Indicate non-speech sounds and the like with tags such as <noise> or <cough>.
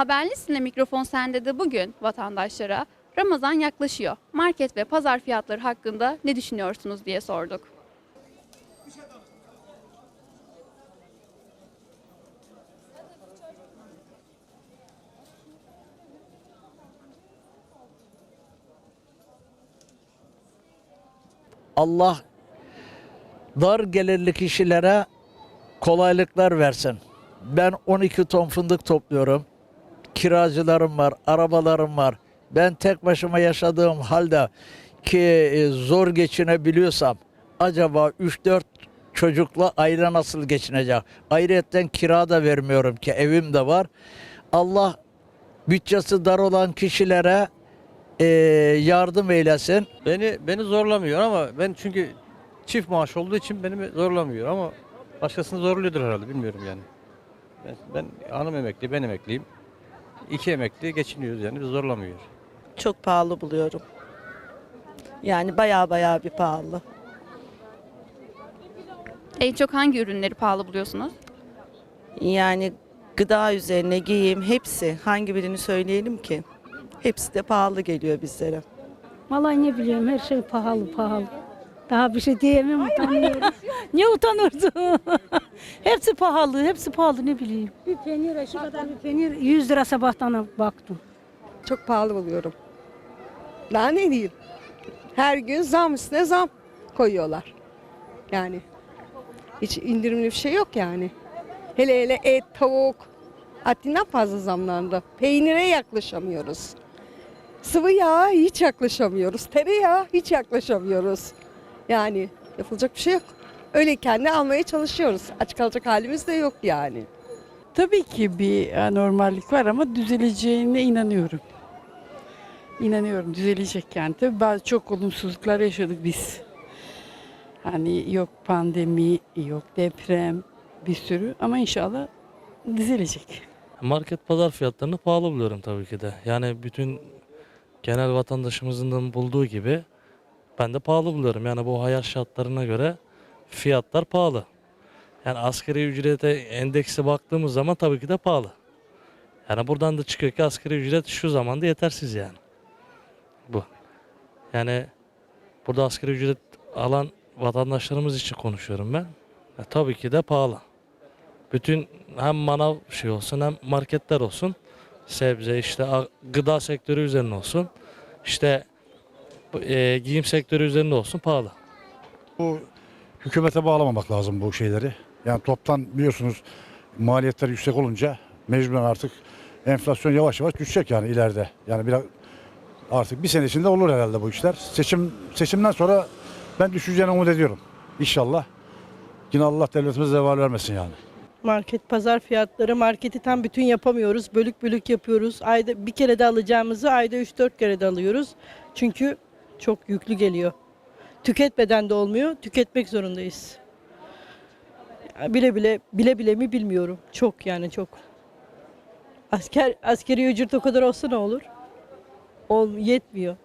Haberlisinde mikrofon sende de bugün vatandaşlara Ramazan yaklaşıyor. Market ve pazar fiyatları hakkında ne düşünüyorsunuz diye sorduk. Allah dar gelirli kişilere kolaylıklar versin. Ben 12 ton fındık topluyorum. Kiracılarım var, arabalarım var. Ben tek başıma yaşadığım halde ki e, zor geçinebiliyorsam acaba 3-4 çocukla aile nasıl geçinecek? Ayrıyetten kira da vermiyorum ki evim de var. Allah bütçesi dar olan kişilere e, yardım eylesin. Beni beni zorlamıyor ama ben çünkü çift maaş olduğu için beni zorlamıyor ama başkasını zorluyordur herhalde bilmiyorum yani. Ben, ben hanım emekli, ben emekliyim. İki emekli geçiniyoruz yani bizi zorlamıyor. çok pahalı buluyorum. Yani baya baya bir pahalı. En çok hangi ürünleri pahalı buluyorsunuz? Yani gıda üzerine giyim hepsi hangi birini söyleyelim ki? Hepsi de pahalı geliyor bizlere. Vallahi ne bileyim her şey pahalı pahalı. Daha bir şey diyemem utanıyorum. Niye utanırdın? <laughs> hepsi pahalı, hepsi pahalı ne bileyim. Bir peynir, şu kadar bir peynir 100 lira sabahtan baktım. Çok pahalı buluyorum. Daha ne diyeyim? Her gün zam üstüne zam koyuyorlar. Yani hiç indirimli bir şey yok yani. Hele hele et, tavuk haddinden fazla zamlandı. Peynire yaklaşamıyoruz. Sıvı yağa hiç yaklaşamıyoruz. Tereyağı hiç yaklaşamıyoruz. Yani yapılacak bir şey yok. Öyleyken de almaya çalışıyoruz. Aç kalacak halimiz de yok yani. Tabii ki bir anormallik var ama düzeleceğine inanıyorum. İnanıyorum düzelecek yani. Tabii bazı çok olumsuzluklar yaşadık biz. Hani yok pandemi, yok deprem, bir sürü ama inşallah düzelecek. Market pazar fiyatlarını pahalı buluyorum tabii ki de. Yani bütün genel vatandaşımızın da bulduğu gibi ben de pahalı buluyorum. Yani bu hayat şartlarına göre fiyatlar pahalı. Yani asgari ücrete endeksi baktığımız zaman tabii ki de pahalı. Yani buradan da çıkıyor ki asgari ücret şu zamanda yetersiz yani. Bu. Yani burada asgari ücret alan vatandaşlarımız için konuşuyorum ben. Ya tabii ki de pahalı bütün hem manav şey olsun hem marketler olsun sebze işte gıda sektörü üzerine olsun işte e, giyim sektörü üzerinde olsun pahalı. hükümete bağlamamak lazım bu şeyleri. Yani toptan biliyorsunuz maliyetler yüksek olunca mecburen artık enflasyon yavaş yavaş düşecek yani ileride. Yani biraz artık bir sene içinde olur herhalde bu işler. Seçim seçimden sonra ben düşeceğini umut ediyorum. İnşallah. Yine Allah devletimize zeval vermesin yani. Market pazar fiyatları marketi tam bütün yapamıyoruz. Bölük bölük yapıyoruz. Ayda bir kere de alacağımızı ayda 3-4 kere de alıyoruz. Çünkü çok yüklü geliyor. Tüketmeden de olmuyor. Tüketmek zorundayız. Bile bile bile bile mi bilmiyorum. Çok yani çok. Asker askeri ücret o kadar olsa ne olur? Ol, yetmiyor.